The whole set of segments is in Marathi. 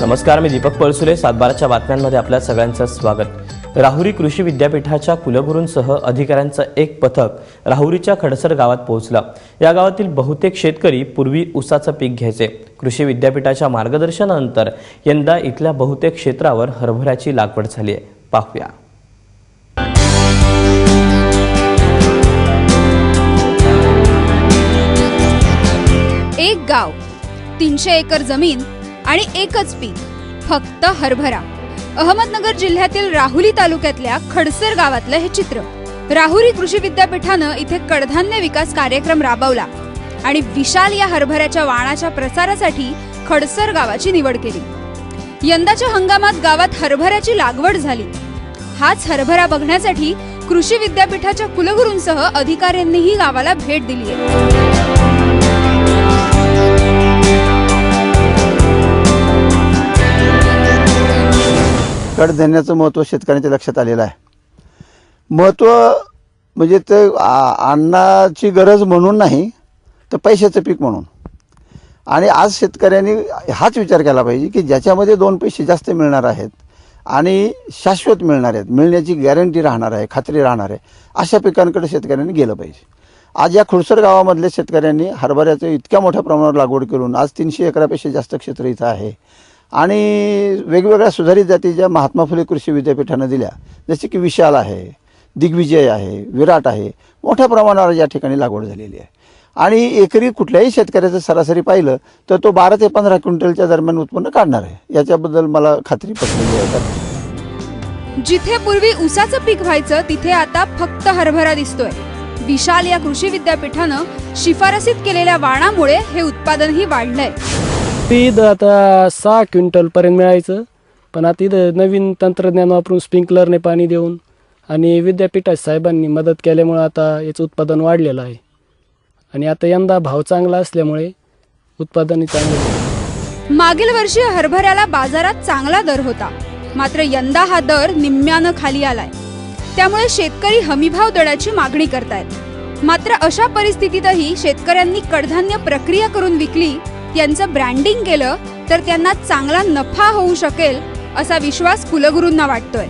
नमस्कार मी दीपक पळसुले सातबाराच्या बातम्यांमध्ये आपल्या सगळ्यांचं स्वागत. राहुरी कृषी विद्यापीठाच्या कुलगुरूंसह अधिकाऱ्यांचं एक पथक राहुरीच्या खडसर गावात पोहोचलं. या गावातील बहुतेक शेतकरी पूर्वी ऊसाचं पीक घ्यायचे. कृषी विद्यापीठाच्या मार्गदर्शनानंतर यंदा इथल्या बहुतेक क्षेत्रावर हरभऱ्याची लागवड झाली आहे. पाहूया. एक गाव तीनशे एकर जमीन आणि एकच पीक फक्त हरभरा. अहमदनगर जिल्ह्यातील राहुली तालुक्यातल्या खडसर गावातलं हे चित्र. राहुरी कृषी विद्यापीठानं इथे कडधान्य विकास कार्यक्रम राबवला आणि विशाल या हरभऱ्याच्या वाणाच्या प्रसारासाठी खडसर गावाची निवड केली. यंदाच्या हंगामात गावात हरभऱ्याची लागवड झाली. हाच हरभरा बघण्यासाठी कृषी विद्यापीठाच्या कुलगुरूंसह अधिकाऱ्यांनीही गावाला भेट दिली आहे कडधान्याचं महत्त्व शेतकऱ्यांच्या लक्षात आलेलं आहे. महत्त्व म्हणजे ते अन्नाची गरज म्हणून नाही तर पैशाचं पीक म्हणून. आणि आज शेतकऱ्यांनी हाच विचार केला पाहिजे की ज्याच्यामध्ये दोन पैसे जास्त मिळणार आहेत आणि शाश्वत मिळणार आहेत मिळण्याची गॅरंटी राहणार आहे खात्री राहणार आहे अशा पिकांकडे शेतकऱ्यांनी गेलं पाहिजे. आज या खुडसर गावामधल्या शेतकऱ्यांनी हरभऱ्याचं इतक्या मोठ्या प्रमाणावर लागवड करून आज तीनशे एकरापेक्षा जास्त क्षेत्र इथं आहे. आणि वेगवेगळ्या सुधारित जातीच्या महात्मा फुले कृषी विद्यापीठानं दिल्या. जसे की विशाल आहे दिग्विजय आहे विराट आहे मोठ्या प्रमाणावर या ठिकाणी लागवड झालेली आहे. आणि एकरी कुठल्याही शेतकऱ्याचं सरासरी पाहिलं तर तो बारा ते पंधरा क्विंटलच्या दरम्यान उत्पन्न काढणार आहे. याच्याबद्दल मला खात्री पटलेली आहे जिथे पूर्वी ऊसाचं पीक व्हायचं तिथे आता फक्त हरभरा दिसतोय. विशाल या कृषी विद्यापीठानं शिफारसीत केलेल्या वाणामुळे हे उत्पादनही वाढलंय. ईद आता सहा क्विंटलपर्यंत मिळायचं. पण आता इथं नवीन तंत्रज्ञान वापरून स्प्रिंकलरने पाणी देऊन आणि विद्यापीठात साहेबांनी मदत केल्यामुळं आता याचं उत्पादन वाढलेलं आहे. आणि आता यंदा भाव चांगला असल्यामुळे उत्पादनही चांगलं मागील वर्षी हरभऱ्याला बाजारात चांगला दर होता. मात्र यंदा हा दर निम्म्यानं खाली आलाय. त्यामुळे शेतकरी हमीभाव दराची मागणी करतायत. मात्र अशा परिस्थितीतही शेतकऱ्यांनी कडधान्य प्रक्रिया करून विकली यांचं ब्रँडिंग केलं तर त्यांना चांगला नफा होऊ शकेल असा विश्वास कुलगुरूंना वाटतोय.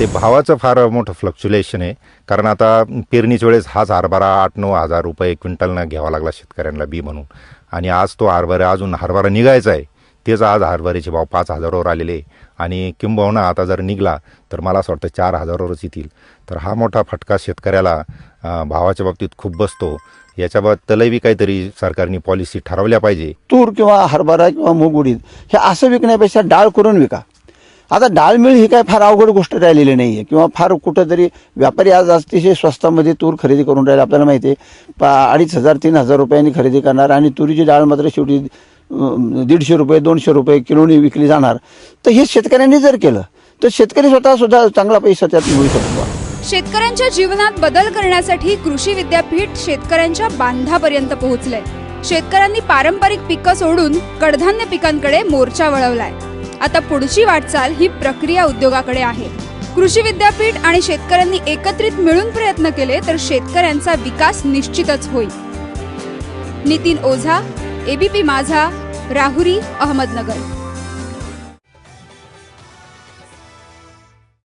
ते भावाचं फार मोठं फ्लक्च्युलेशन आहे. कारण आता पेरणीच्या वेळेस हाच हरभरा आठ नऊ हजार रुपये क्विंटलनं घ्यावा लागला शेतकऱ्यांना बी म्हणून. आणि आज तो हरभरा अजून हरभरा निघायचा आहे. तेच आज हरभऱ्याचे भाव पाच हजारावर आलेले आहे. आणि किंबहुना आता जर निघला तर मला असं वाटतं चार हजारावरच येतील. तर हा मोठा फटका शेतकऱ्याला भावाच्या बाबतीत खूप बसतो. याच्याबद्दलही काहीतरी सरकारने पॉलिसी ठरवल्या पाहिजे. तूर किंवा हरभरा किंवा मूग उडीद हे असं विकण्यापेक्षा डाळ करून विका. आता डाळ मिळ ही काय फार अवघड गोष्ट राहिलेली नाही आहे किंवा फार कुठंतरी व्यापारी आज अतिशय स्वस्तामध्ये तूर खरेदी करून राहिले. आपल्याला माहिती आहे पा अडीच हजार तीन हजार रुपयांनी खरेदी करणार आणि तुरीची डाळ मात्र शेवटी दीडशे रुपये दोनशे रुपये किलोनी विकली जाणार. तर हे शेतकऱ्यांनी जर केलं तर शेतकरी स्वतः सुद्धा चांगला पैसा त्यात मिळू शकतो. शेतकऱ्यांच्या जीवनात बदल करण्यासाठी कृषी विद्यापीठ शेतकऱ्यांच्या बांधापर्यंत पोहोचलंय. शेतकऱ्यांनी पारंपरिक पिकं सोडून कडधान्य पिकांकडे मोर्चा वळवलाय. आता पुढची वाटचाल ही प्रक्रिया उद्योगाकडे आहे. कृषी विद्यापीठ आणि शेतकऱ्यांनी एकत्रित मिळून प्रयत्न केले तर शेतकऱ्यांचा विकास निश्चितच होईल. नितीन ओझा एबीपी माझा राहुरी अहमदनगर.